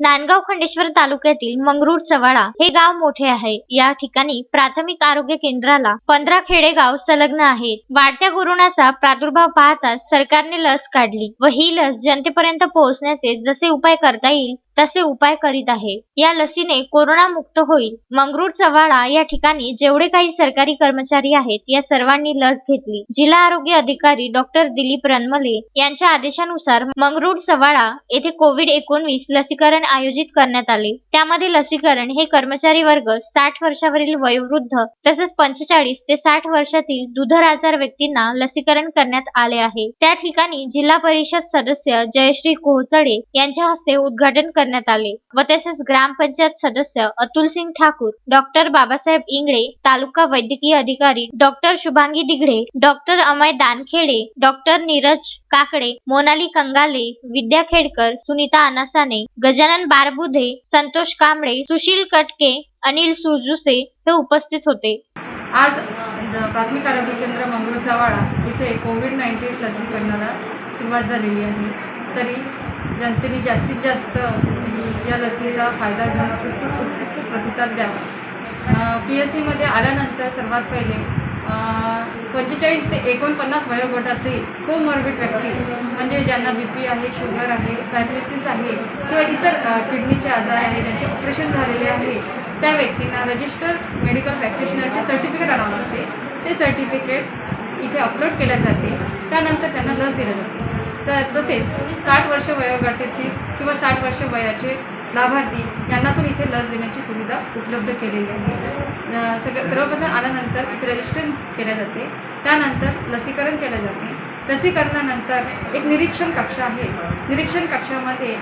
नांदगाव खंडेश्वर तालुक्यातील मंगरूड चवाडा हे गाव मोठे आहे. या ठिकाणी प्राथमिक आरोग्य केंद्राला पंधरा खेडेगाव संलग्न आहेत. वाढत्या कोरोनाचा प्रादुर्भाव पाहताच सरकारने लस काढली व ही लस जनतेपर्यंत पोहोचण्याचे जसे उपाय करता येईल तसे उपाय करीत आहे. या लसीने कोरोना मुक्त होईल. मंगरूळ चव्हाळा या ठिकाणी जेवढे काही सरकारी कर्मचारी आहेत या सर्वांनी लस घेतली. जिल्हा आरोग्य अधिकारी डॉक्टर दिलीप रनमले यांच्या आदेशानुसार मंगरूळ चव्हाळा येथे कोविड एकोणवीस लसीकरण आयोजित करण्यात आले. त्यामध्ये लसीकरण हे कर्मचारी वर्ग साठ वर्षावरील वयोवृद्ध तसेच पंचेचाळीस ते साठ वर्षातील दुधर आजार व्यक्तींना लसीकरण करण्यात आले आहे. त्या ठिकाणी जिल्हा परिषद सदस्य जयश्री कोहचडे यांच्या हस्ते उद्घाटन करण्यात आले. व तसेच ग्रामपंचायत सदस्य अतुल सिंग ठाकूर डॉक्टर बाबासाहेब इंगळे तालुका वैद्यकीय अधिकारी डॉक्टर शुभांगी दिघडे डॉक्टर अमय दानखेडे डॉक्टर नीरज काकडे मोनाली कंगाले विद्या खेडकर सुनीता अनासाने गजानन बारबुधे संतोष कांबळे सुशील कटके अनिल सुजुसे हे उपस्थित होते. आज प्राथमिक आरोग्य केंद्र मंगळूरचा वाडा इथे कोविड नाईन्टीन लसीकरणाला सुरुवात झालेली आहे. तरी जनतेने जास्तीत जास्त या लसीचा फायदा घेऊन उत्स्फूर्त उत्स्फूर्त प्रतिसाद द्यावा. पी एस सीमध्ये आल्यानंतर सर्वात पहिले पंचेचाळीस ते एकोणपन्नास वयोगटातील कोमॉर्बिड व्यक्ती म्हणजे ज्यांना बी पी आहे शुगर आहे पॅरालिसिस आहे किंवा इतर किडनीचे आजार आहे ज्यांचे ऑपरेशन झालेले आहे त्या व्यक्तींना रजिस्टर मेडिकल प्रॅक्टिशनरचे सर्टिफिकेट आणावं लागते. ते सर्टिफिकेट इथे अपलोड केल्या जाते. त्यानंतर त्यांना लस दिली जाते. तर तसेच साठ वर्ष वयोगटातील किंवा साठ वर्ष वयाचे लाभार्थी यांना पण इथे लस देण्याची सुविधा उपलब्ध केलेली आहे. अ, सगळं सर्वप्रथम आल्यानंतर इथे रजिस्टर केल्या जाते. त्यानंतर लसीकरण केल्या जाते. लसीकरणानंतर एक निरीक्षण कक्ष आहे. निरीक्षण कक्षामध्ये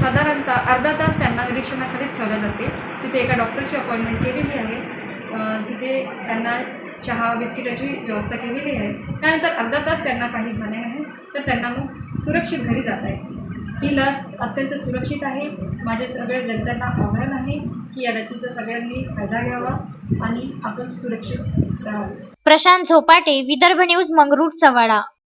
साधारणतः अर्धा तास त्यांना निरीक्षणाखाली ठेवल्या जाते. तिथे एका डॉक्टरची अपॉइंटमेंट केलेली आहे. तिथे त्यांना चहा बिस्किटाची व्यवस्था केलेली आहे. त्यानंतर अर्धा तास त्यांना काही झाले नाही तर त्यांना मग सुरक्षित घरी जाता येते. ही लस अत्यंत सुरक्षित आहे. माझे सगळे जनतांना आव्हान आहे की या लसीचा सगळ्यांनी फायदा घ्यावा आणि आपण सुरक्षित राहावे. प्रशांत झोपाटे विदर्भ न्यूज मंगरूळ चव्हाळा